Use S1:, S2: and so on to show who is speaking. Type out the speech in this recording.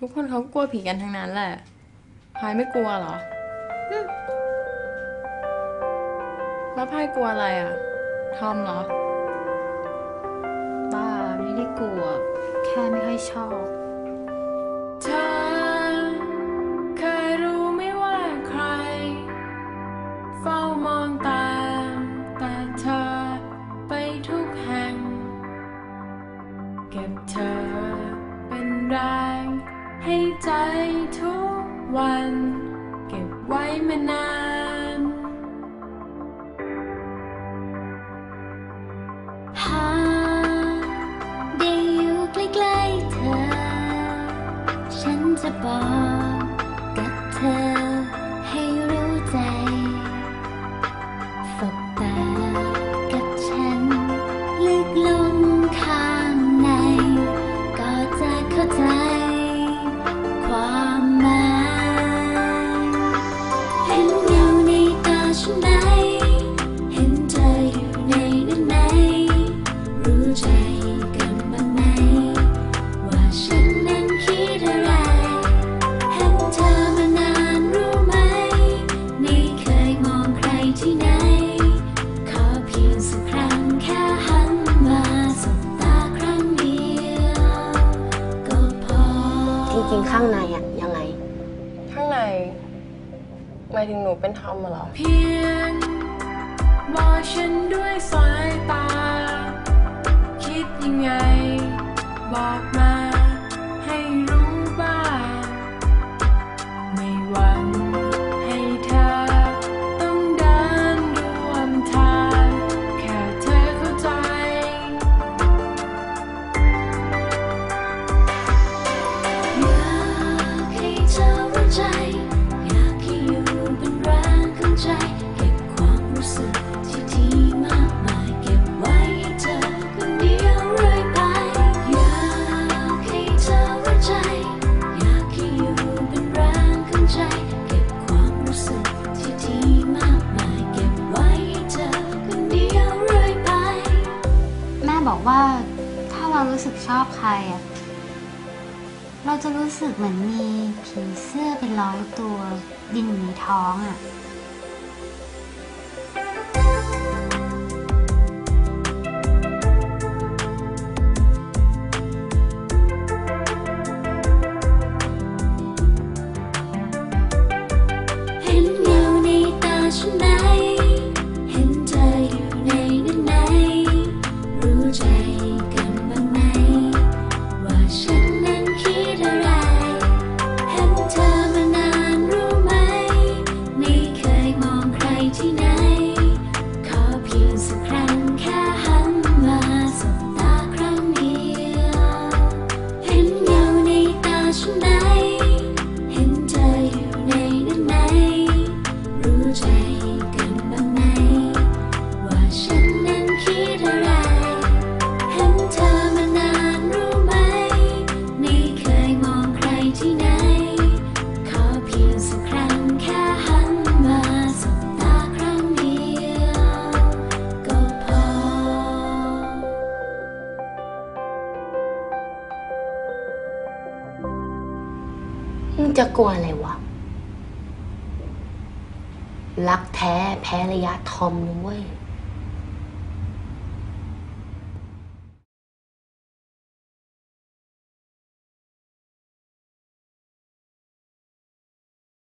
S1: ทุกคนเขากลัวผีกันทั้งนั้นแหละพายไม่กลัวเหรออืมแล้วพายกลัวอะไรอะ ทอมเหรอ
S2: บ้าไม่ได้กลัว แค่ไม่ค่อยชอบ
S1: เธอเคยรู้ไหมว่าใคร เฝ้ามองตามแต่เธอไปทุกแห่ง เก็บเธอเป็นแรง ให้ใจทุกวัน เก็บไว้มานาน
S3: หากได้อยู่ใกล้ๆเธอ ฉันจะบอกกับเธอให้รู้ใจสบตาก ริง
S4: ๆ ข้างในอะยังไง
S1: ข้างในหมายถึงหนูเป็นทอมเหรอ
S3: เพียงบอกฉันด้วยสาย
S1: บอกว่า
S2: ถ้าเรารู้สึกชอบใครอะเราจะรู้สึกเหมือนมีผีเสื้อเป็นร้อยตัว
S3: ดินอยู่ในท้องอะ
S4: จะกลัวอะไรวะ รักแท้แพ้ระยะทอมนะเว้ย